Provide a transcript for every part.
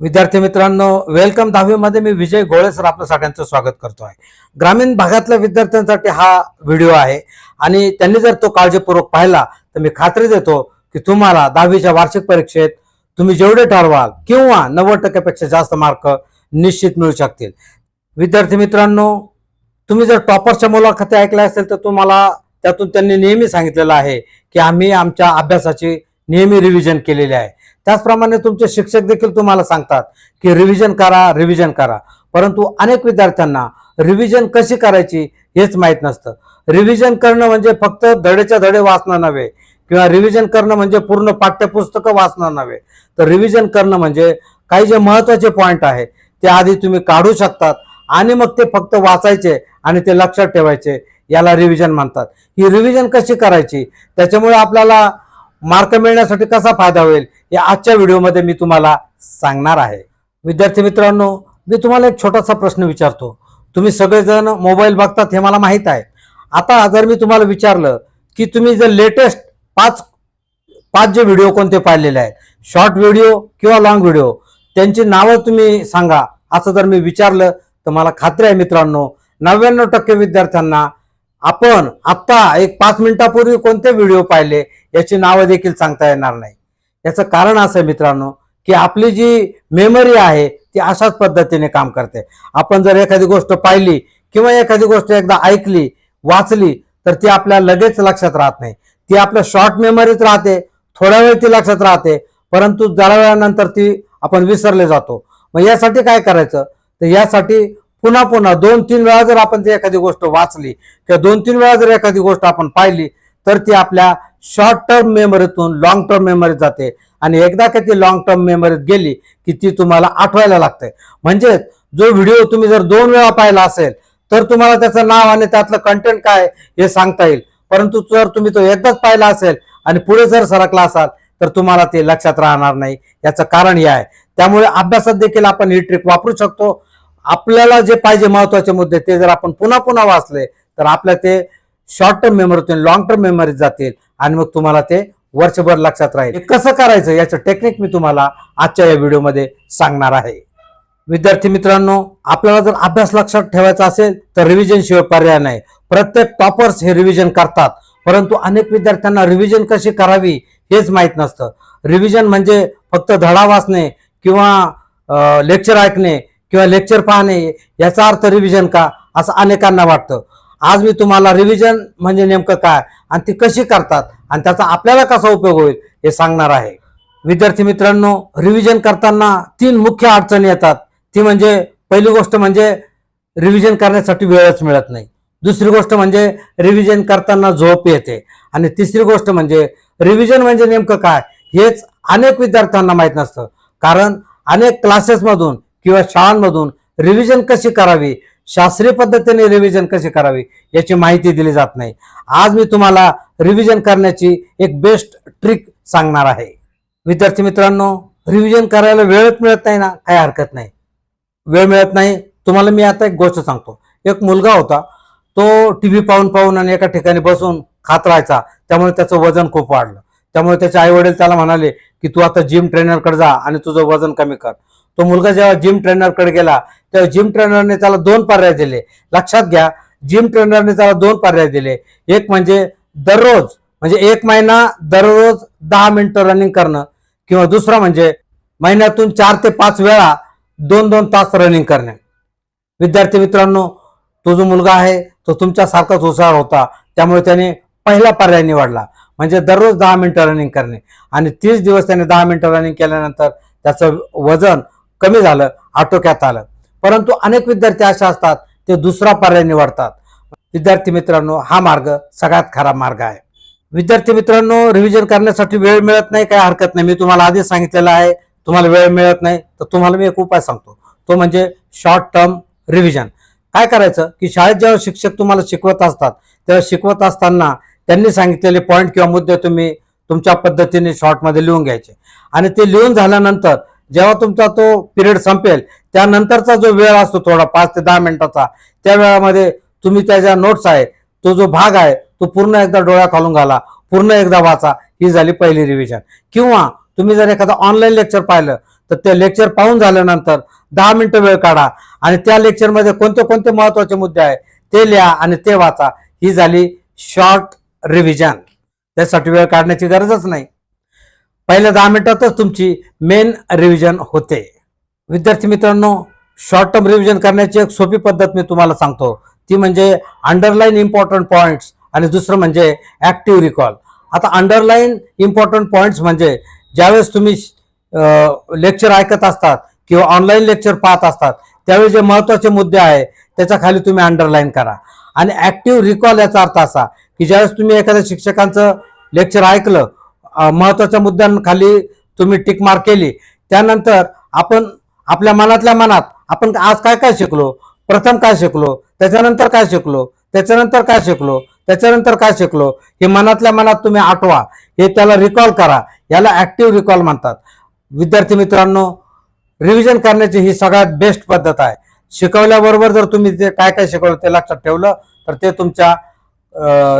विद्यार्थी मित्रांनो वेलकम दहावीमध्ये मी विजय गोळे सर आपलं सगळ्यांचं स्वागत करतो आहे. ग्रामीण भागातल्या विद्यार्थ्यांसाठी हा व्हिडिओ आहे आणि त्यांनी जर तो काळजीपूर्वक पाहिला तर मी खात्री देतो की तुम्हाला दहावीच्या वार्षिक परीक्षेत तुम्ही जेवढे ठरवाल किंवा नव्वद टक्क्यापेक्षा जास्त मार्क निश्चित मिळू शकतील. विद्यार्थी मित्रांनो तुम्ही जर टॉपरच्या मुलाखती ऐकल्या असेल तर तुम्हाला त्यातून त्यांनी नेहमी सांगितलेलं आहे की आम्ही आमच्या अभ्यासाची नेहमी रिव्हिजन केलेली आहे. त्याचप्रमाणे तुमचे शिक्षक देखील तुम्हाला सांगतात की रिव्हिजन करा रिव्हिजन करा. परंतु अनेक विद्यार्थ्यांना रिव्हिजन कशी करायची हेच माहीत नसतं. रिव्हिजन करणं म्हणजे फक्त धडेच्या धडे वाचणं नव्हे किंवा रिव्हिजन करणं म्हणजे पूर्ण पाठ्यपुस्तकं वाचणं नव्हे. तर रिव्हिजन करणं म्हणजे काही जे महत्त्वाचे पॉईंट आहे ते आधी तुम्ही काढू शकतात आणि मग ते फक्त वाचायचे आणि ते लक्षात ठेवायचे. याला रिव्हिजन म्हणतात. ही रिव्हिजन कशी करायची? त्याच्यामुळे आपल्याला मार्क मिळण्यासाठी कसा फायदा होईल या आजच्या व्हिडिओमध्ये मी तुम्हाला सांगणार आहे. विद्यार्थी मित्रांनो मी तुम्हाला एक छोटासा प्रश्न विचारतो. तुम्ही सगळेजण मोबाईल बघतात हे मला माहीत आहे. आता जर मी तुम्हाला विचारलं की तुम्ही जर लेटेस्ट पाच पाच जे व्हिडिओ कोणते पाहिलेले आहेत शॉर्ट व्हिडिओ किंवा लॉंग व्हिडिओ त्यांची नावं तुम्ही सांगा. असं जर मी विचारलं तर मला खात्री आहे मित्रांनो नव्याण्णव टक्के विद्यार्थ्यांना आपण आत्ता एक पाच मिनिटापूर्वी कोणते व्हिडिओ पाहिले याची नावं देखील सांगता येणार नाही. याचं कारण असं आहे मित्रांनो की आपली जी मेमरी आहे ती अशाच पद्धतीने काम करते. आपण जर एखादी गोष्ट पाहिली किंवा एखादी गोष्ट एकदा ऐकली वाचली तर ती आपल्या लगेच लक्षात राहत नाही. ती आपल्या शॉर्ट मेमरीत राहते थोड्या वेळ ती लक्षात राहते परंतु जरा वेळानंतर ती आपण विसरले जातो. मग यासाठी काय करायचं? तर यासाठी पुन्हा पुन्हा दोन तीन वेळा जर आपण ती एखादी गोष्ट वाचली किंवा दोन तीन वेळा जर एखादी गोष्ट आपण पाहिली तर ती आपल्या शॉर्ट टर्म मेमरीतून लॉंग टर्म मेमरीत जाते. आणि एकदा का ती लॉंग टर्म मेमरीत गेली की ती तुम्हाला आठवायला लागते. म्हणजे जो व्हिडिओ तुम्ही जर दोन वेळा पाहिला असेल तर तुम्हाला त्याचं नाव आणि त्यातलं कंटेंट काय हे सांगता येईल. परंतु जर तुम्ही तो एकदाच पाहिला असेल आणि पुढे जर सरकला असाल तर तुम्हाला ते लक्षात राहणार नाही. याचं कारण हे आहे. त्यामुळे अभ्यासात देखील आपण ही ट्रिक वापरू शकतो. आपल्याला जे पाहिजे महत्त्वाचे मुद्दे ते जर आपण पुन्हा पुन्हा वाचले तर आपल्या ते शॉर्ट टर्म मेमरीतून लॉंग टर्म मेमरीत जातील. आणि मग तुम्हाला ते वर्षभर लक्षात राहील. कसं करायचं याचं टेक्निक मी तुम्हाला आजच्या या व्हिडिओमध्ये सांगणार आहे. विद्यार्थी मित्रांनो आपल्याला जर अभ्यास लक्षात ठेवायचा असेल तर रिव्हिजन शिवाय पर्याय नाही. प्रत्येक टॉपर्स हे रिव्हिजन करतात. परंतु अनेक विद्यार्थ्यांना रिव्हिजन कशी करावी हेच माहीत नसतं. रिव्हिजन म्हणजे फक्त धडा वाचणे किंवा लेक्चर ऐकणे किंवा लेक्चर पाहणे याचा अर्थ रिव्हिजन का असं अनेकांना वाटतं. आज मी तुम्हाला रिव्हिजन म्हणजे नेमकं काय? आणि ती कशी करतात आणि त्याचा आपल्याला कसा उपयोग होईल हे सांगणार आहे. विद्यार्थी मित्रांनो रिव्हिजन करताना तीन मुख्य अडचणी येतात. ती म्हणजे पहिली गोष्ट म्हणजे रिव्हिजन करण्यासाठी वेळच मिळत नाही. दुसरी गोष्ट म्हणजे रिव्हिजन करताना झोप येते. आणि तिसरी गोष्ट म्हणजे रिव्हिजन म्हणजे नेमकं काय? हेच अनेक विद्यार्थ्यांना माहीत नसतं. कारण अनेक क्लासेसमधून किंवा शाळांमधून रिव्हिजन कशी करावी? शास्त्रीय पद्धतीने रिव्हिजन कशी करावी याची माहिती दिली जात नाही. आज मी तुम्हाला रिव्हिजन करण्याची एक बेस्ट ट्रिक सांगणार आहे. विद्यार्थी मित्रांनो रिव्हिजन करायला वेळच मिळत नाही ना काही हरकत नाही. वेळ मिळत नाही. तुम्हाला मी आता एक गोष्ट सांगतो. एक मुलगा होता तो टी व्ही पाहून पाहून आणि एका ठिकाणी बसून खात राहायचा. त्यामुळे त्याचं वजन खूप वाढलं. त्यामुळे त्याचे आई वडील त्याला म्हणाले की तू आता जिम ट्रेनरकडे जा आणि तुझं वजन कमी कर. तो मुलगा जेव्हा जिम ट्रेनरकडे गेला तर जिम ट्रेनरने त्याला दोन पर्याय दिले. लक्षात घ्या जिम ट्रेनरने त्याला दोन पर्याय दिले. एक म्हणजे दररोज म्हणजे एक महिना दररोज दहा मिनिटं रनिंग करणं किंवा दुसरं म्हणजे महिन्यातून चार ते पाच वेळा दोन दोन तास रनिंग करणे. विद्यार्थी मित्रांनो तो जो मुलगा आहे तो तुमच्यासारखाच हुशार होता. त्यामुळे त्याने पहिला पर्याय निवडला म्हणजे दररोज दहा मिनिटं रनिंग करणे. आणि तीस दिवस त्याने दहा मिनिटं रनिंग केल्यानंतर त्याचं वजन कमी झालं आटोक्यात आलं. परंतु अनेक विद्यार्थी असे असतात ते दुसरा पर्याय निवडतात. विद्यार्थी मित्रांनो हा मार्ग सगळ्यात खराब मार्ग आहे. विद्यार्थी मित्रांनो रिव्हिजन करण्यासाठी वेळ मिळत नाही काही हरकत नाही. मी तुम्हाला आधीच सांगितलेलं आहे तुम्हाला वेळ मिळत नाही तर तुम्हाला मी एक उपाय सांगतो. तो म्हणजे शॉर्ट टर्म रिव्हिजन काय करायचं की शाळेत जेव्हा शिक्षक तुम्हाला शिकवत असतात तेव्हा शिकवत असताना त्यांनी सांगितलेले पॉईंट किंवा मुद्दे तुम्ही तुमच्या पद्धतीने शॉर्टमध्ये लिहून घ्यायचे. आणि ते लिहून झाल्यानंतर जेव्हा तुमचा तो पिरियड संपेल त्यानंतरचा जो वेळ असतो थोडा पाच ते दहा मिनिटाचा त्या वेळामध्ये तुम्ही त्या ज्या नोट्स आहे तो जो भाग आहे तो पूर्ण एकदा डोळ्या खालून घाला. पूर्ण एकदा वाचा. ही झाली पहिली रिव्हिजन किंवा तुम्ही जर एखादं ऑनलाईन लेक्चर पाहिलं तर ते लेक्चर पाहून झाल्यानंतर दहा मिनिटं वेळ काढा आणि त्या लेक्चरमध्ये कोणते कोणते महत्त्वाचे मुद्दे आहे ते लिहा आणि ते वाचा. ही झाली शॉर्ट रिव्हिजन त्यासाठी वेळ काढण्याची गरजच नाही. पहिल्या दहा मिनिटातच तुमची मेन रिव्हिजन होते. विद्यार्थी मित्रांनो शॉर्ट टर्म रिव्हिजन करण्याची एक सोपी पद्धत मी तुम्हाला सांगतो. ती म्हणजे अंडरलाईन इम्पॉर्टंट पॉईंट्स आणि दुसरं म्हणजे ॲक्टिव्ह रिकॉल आता अंडरलाईन इम्पॉर्टंट पॉईंट्स म्हणजे ज्यावेळेस तुम्ही लेक्चर ऐकत असतात किंवा ऑनलाईन लेक्चर पाहत असतात त्यावेळी जे महत्त्वाचे मुद्दे आहे त्याच्याखाली तुम्ही अंडरलाईन करा. आणि ॲक्टिव्ह रिकॉल याचा अर्थ असा की ज्यावेळेस तुम्ही एखाद्या शिक्षकांचं लेक्चर ऐकलं महत्त्वाच्या महत्त्वाच्या मुद्द्यांखाली तुम्ही टिक मार्क केली त्यानंतर आपण आपल्या मनातल्या मनात आपण आज काय काय शिकलो? प्रथम काय शिकलो? त्याच्यानंतर काय शिकलो? त्याच्यानंतर काय शिकलो? त्याच्यानंतर काय शिकलो? हे मनातल्या मनात तुम्ही आठवा. हे त्याला रिकॉल करा. याला ऍक्टिव्ह रिकॉल म्हणतात. विद्यार्थी मित्रांनो रिव्हिजन करण्याची ही सगळ्यात बेस्ट पद्धत आहे. शिकवल्याबरोबर जर तुम्ही ते काय काय शिकवलं ते लक्षात ठेवलं तर ते तुमच्या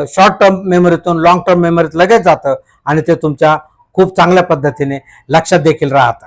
शॉर्ट टर्म मेमरीतून लॉंग टर्म मेमरीत लगेच जातं आणि ते तुमच्या खूप चांगल्या पद्धतीने लक्षात देखील राहतं.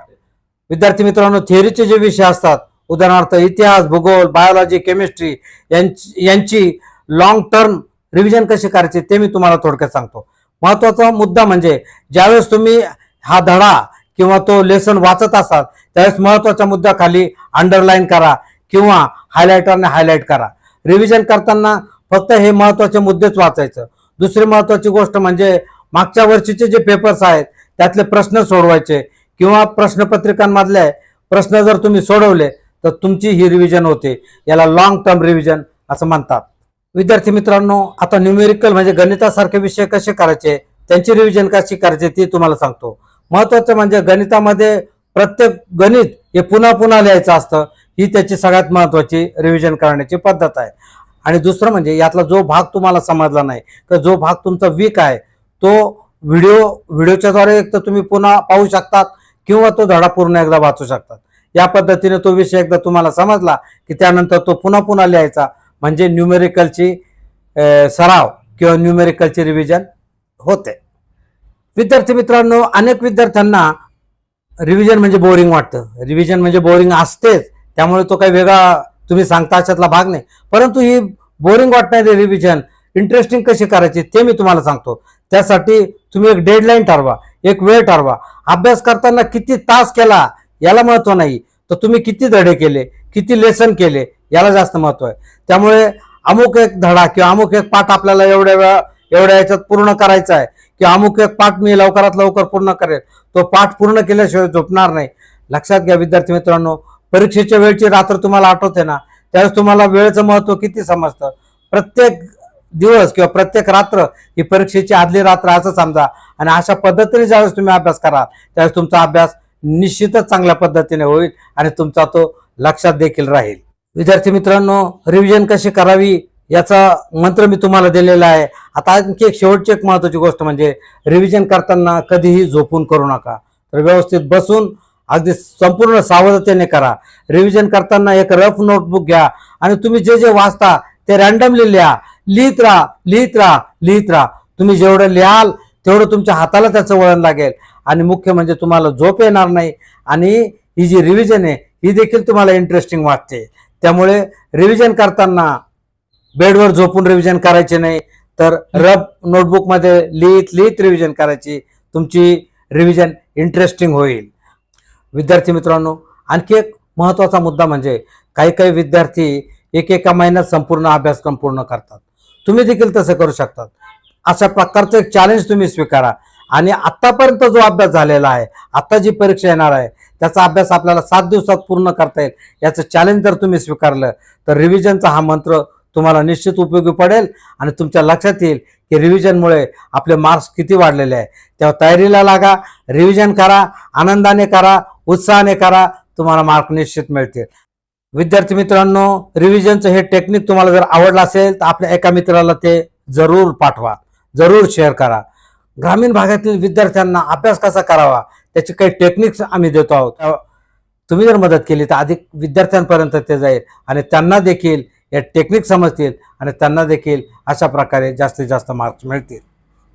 विद्यार्थी मित्रांनो थिअरीचे जे विषय असतात उदाहरणार्थ इतिहास भूगोल बायोलॉजी केमिस्ट्री यांची यांची लॉंग टर्म रिव्हिजन कसे करायचे ते मी तुम्हाला थोडक्यात सांगतो. महत्त्वाचा मुद्दा म्हणजे ज्यावेळेस तुम्ही हा धडा किंवा तो लेसन वाचत असाल त्यावेळेस महत्त्वाच्या मुद्द्याखाली अंडरलाईन करा किंवा हायलायटरने हायलाईट करा. रिव्हिजन करताना फक्त हे महत्त्वाचे मुद्देच वाचायचं. दुसरी महत्वाची गोष्ट म्हणजे मागच्या वर्षीचे जे पेपर्स आहेत त्यातले प्रश्न सोडवायचे. किंवा प्रश्नपत्रिकांमधले प्रश्न जर तुम्ही सोडवले तर तुमची ही रिव्हिजन होते. याला लॉंग टर्म रिव्हिजन असं म्हणतात. विद्यार्थी मित्रांनो आता न्यूमेरिकल म्हणजे गणितासारखे विषय कसे करायचे त्यांची रिव्हिजन कशी करायची ती तुम्हाला सांगतो. महत्वाचं म्हणजे गणितामध्ये प्रत्येक गणित हे पुन्हा पुन्हा लिहायचं असतं. ही त्याची सगळ्यात महत्वाची रिव्हिजन करण्याची पद्धत आहे. आणि दुसरं म्हणजे यातला जो भाग तुम्हाला समजला नाही तर जो भाग तुमचा वीक आहे तो व्हिडिओ व्हिडिओच्या द्वारे एक तर तुम्ही पुन्हा पाहू शकतात. किंवा तो धडा पूर्ण एकदा वाचू शकतात. या पद्धतीने तो विषय एकदा तुम्हाला समजला की त्यानंतर तो पुन्हा पुन्हा लिहायचा. म्हणजे न्यूमेरिकलची सराव किंवा न्यूमेरिकलची रिव्हिजन होते. विद्यार्थी मित्रांनो अनेक विद्यार्थ्यांना रिव्हिजन म्हणजे बोरिंग वाटतं. रिव्हिजन म्हणजे बोरिंग असतेच. त्यामुळे तो काही वेगळा तुम्ही सांगता अशातला भाग नाही. परंतु ही बोरिंग वाटणारी रिव्हिजन इंटरेस्टिंग कशी करायची ते मी तुम्हाला सांगतो. त्यासाठी तुम्ही एक डेडलाईन ठरवा एक वेळ ठरवा. अभ्यास करताना किती तास केला याला महत्त्व नाही. तर तुम्ही किती धडे केले किती लेसन केले याला जास्त महत्त्व आहे. त्यामुळे अमुक एक धडा किंवा अमुक एक पाठ आपल्याला एवढ्या वेळा एवढ्या याच्यात पूर्ण करायचा आहे की अमुक एक पाठ मी लवकरात लवकर पूर्ण करेल तो पाठ पूर्ण केल्याशिवाय झोपणार नाही. लक्षात घ्या विद्यार्थी मित्रांनो परीक्षेच्या वेळची रात्र तुम्हाला आठवते ना त्यावेळेस तुम्हाला वेळेचं महत्त्व किती समजतं? प्रत्येक दिवस किंवा प्रत्येक रात्र ही परीक्षेची आदली रात्र असं समजा. आणि अशा पद्धतीने ज्यावेळेस तुम्ही अभ्यास कराल त्यावेळेस तुमचा अभ्यास निश्चितच चांगल्या पद्धतीने होईल आणि तुमचा तो लक्षात देखील राहील. विद्यार्थी मित्रांनो रिव्हिजन कशी करावी याचा मंत्र मी तुम्हाला दिलेला आहे. आता आणखी एक शेवटची एक महत्वाची गोष्ट म्हणजे रिव्हिजन करताना कधीही झोपून करू नका. तर व्यवस्थित बसून अगदी संपूर्ण सावधतेने करा. रिव्हिजन करताना एक रफ नोटबुक घ्या आणि तुम्ही जे जे वाचता ते रॅन्डमली लिहा. लिहित राहा लिहित राहा लिहित राहा. तुम्ही जेवढं लिहाल तेवढं तुमच्या हाताला त्याचं वळण लागेल. आणि मुख्य म्हणजे तुम्हाला झोप येणार नाही. आणि ही जी रिव्हिजन आहे ही देखील तुम्हाला इंटरेस्टिंग वाटते. त्यामुळे रिव्हिजन करताना बेडवर झोपून रिव्हिजन करायचे नाही. तर रब नोटबुकमध्ये लिहित लिहित रिव्हिजन करायची. तुमची रिव्हिजन इंटरेस्टिंग होईल. विद्यार्थी मित्रांनो आणखी एक महत्त्वाचा मुद्दा म्हणजे काही काही विद्यार्थी एक एका महिन्यात संपूर्ण अभ्यासक्रम पूर्ण करतात. तुम्ही देखील तसं करू शकतात. अशा प्रकारचं एक चॅलेंज तुम्ही स्वीकारा. आणि आत्तापर्यंत जो अभ्यास झालेला आहे आत्ता जी परीक्षा येणार आहे त्याचा अभ्यास आपल्याला सात दिवसात पूर्ण करता येईल. याचं चॅलेंज जर तुम्ही स्वीकारलं तर रिव्हिजनचा हा मंत्र तुम्हाला निश्चित उपयोगी पडेल आणि तुमच्या लक्षात येईल की रिव्हिजनमुळे आपले मार्क्स किती वाढलेले आहे. तेव्हा तयारीला लागा रिव्हिजन करा आनंदाने करा उत्साहाने करा तुम्हाला मार्क निश्चित मिळतील. विद्यार्थी मित्रांनो रिव्हिजनचं हे टेक्निक तुम्हाला जर आवडलं असेल तर आपल्या एका मित्राला ते जरूर पाठवा. जरूर शेअर करा. ग्रामीण भागातील विद्यार्थ्यांना अभ्यास कसा करावा त्याची काही टेक्निक्स आम्ही देतो आहोत. तुम्ही जर मदत केली तर अधिक विद्यार्थ्यांपर्यंत ते जाईल आणि त्यांना देखील या टेक्निक समजतील आणि त्यांना देखील अशा प्रकारे जास्तीत जास्त मार्क्स मिळतील.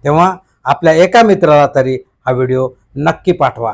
तेव्हा आपल्या एका मित्राला तरी हा व्हिडिओ नक्की पाठवा.